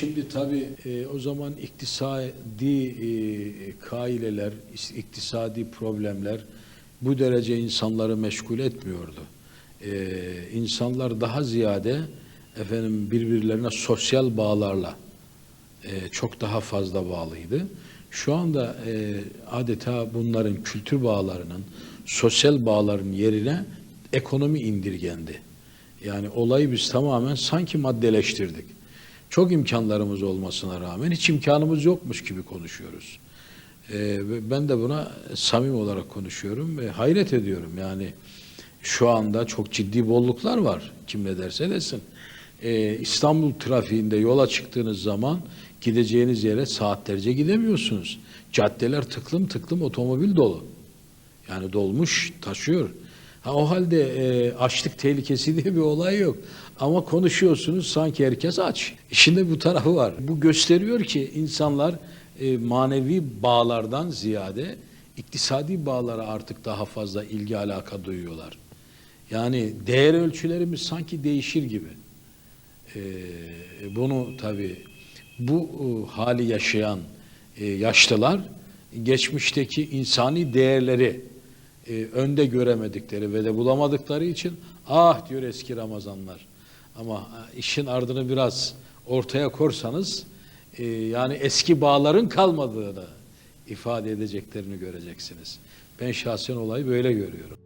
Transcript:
Şimdi tabii e, o zaman iktisadi e, kaileler, iktisadi problemler bu derece insanları meşgul etmiyordu. E, insanlar daha ziyade efendim birbirlerine sosyal bağlarla e, çok daha fazla bağlıydı. Şu anda e, adeta bunların kültür bağlarının, sosyal bağların yerine ekonomi indirgendi. Yani olayı biz tamamen sanki maddeleştirdik. Çok imkanlarımız olmasına rağmen hiç imkanımız yokmuş gibi konuşuyoruz. Ve ben de buna samim olarak konuşuyorum ve hayret ediyorum. Yani şu anda çok ciddi bolluklar var kim ne derse desin. Ee, İstanbul trafiğinde yola çıktığınız zaman gideceğiniz yere saatlerce gidemiyorsunuz. Caddeler tıklım tıklım otomobil dolu. Yani dolmuş taşıyor. Ha, o halde e, açlık tehlikesi diye bir olay yok. Ama konuşuyorsunuz sanki herkes aç. İşinde bu tarafı var. Bu gösteriyor ki insanlar e, manevi bağlardan ziyade iktisadi bağlara artık daha fazla ilgi alaka duyuyorlar. Yani değer ölçülerimiz sanki değişir gibi. E, bunu tabii bu e, hali yaşayan e, yaşlılar geçmişteki insani değerleri e, önde göremedikleri ve de bulamadıkları için ah diyor eski Ramazanlar. Ama e, işin ardını biraz ortaya korsanız e, yani eski bağların kalmadığını ifade edeceklerini göreceksiniz. Ben şahsen olayı böyle görüyorum.